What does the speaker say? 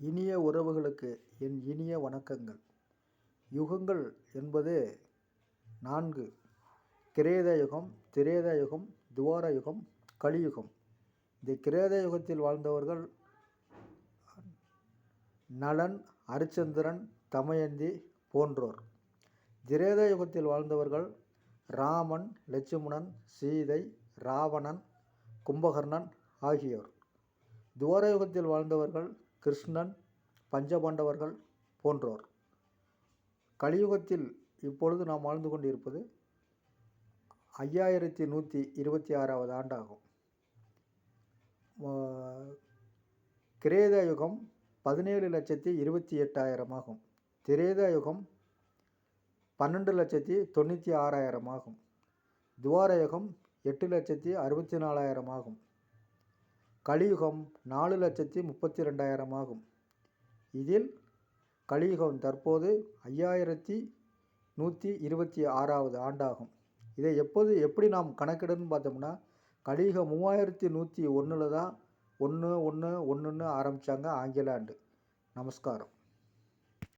இனிய உறவுகளுக்கு என் இனிய வணக்கங்கள். யுகங்கள் என்பது நான்கு. கிரேத யுகம் திரேத யுகம் துவார யுகம் கலியுகம் இந்த கிரேத யுகத்தில் வாழ்ந்தவர்கள் நலன் அரிச்சந்திரன் தமயந்தி போன்றோர். திரேத யுகத்தில் வாழ்ந்தவர்கள் ராமன் லட்சுமணன் சீதை ராவணன் கும்பகர்ணன் ஆகியோர். துவார யுகத்தில் வாழ்ந்தவர்கள் கிருஷ்ணன் பஞ்சபாண்டவர்கள் போன்றோர். கலியுகத்தில் இப்பொழுது நாம் வாழ்ந்து கொண்டிருப்பது ஐயாயிரத்தி நூற்றி இருபத்தி ஆறாவது ஆண்டாகும். கிரேத யுகம் பதினேழு லட்சத்தி இருபத்தி எட்டாயிரம் ஆகும். திரேத யுகம் பன்னெண்டு லட்சத்தி தொண்ணூற்றி ஆறாயிரம் ஆகும். துவார யுகம் எட்டு லட்சத்தி அறுபத்தி நாலாயிரம் ஆகும். கலியுகம் நாலு லட்சத்தி முப்பத்தி ரெண்டாயிரம் ஆகும். இதில் கலியுகம் தற்போது ஐயாயிரத்தி நூற்றி இருபத்தி ஆறாவது ஆண்டாகும். இதை எப்போது எப்படி நாம் கணக்கிடணும்னு பார்த்தோம்னா கலியுகம் மூவாயிரத்தி நூற்றி ஒன்றில் தான் ஒன்று ஒன்று ஒன்றுன்னு ஆரம்பித்தாங்க ஆங்கில ஆண்டு. நமஸ்காரம்.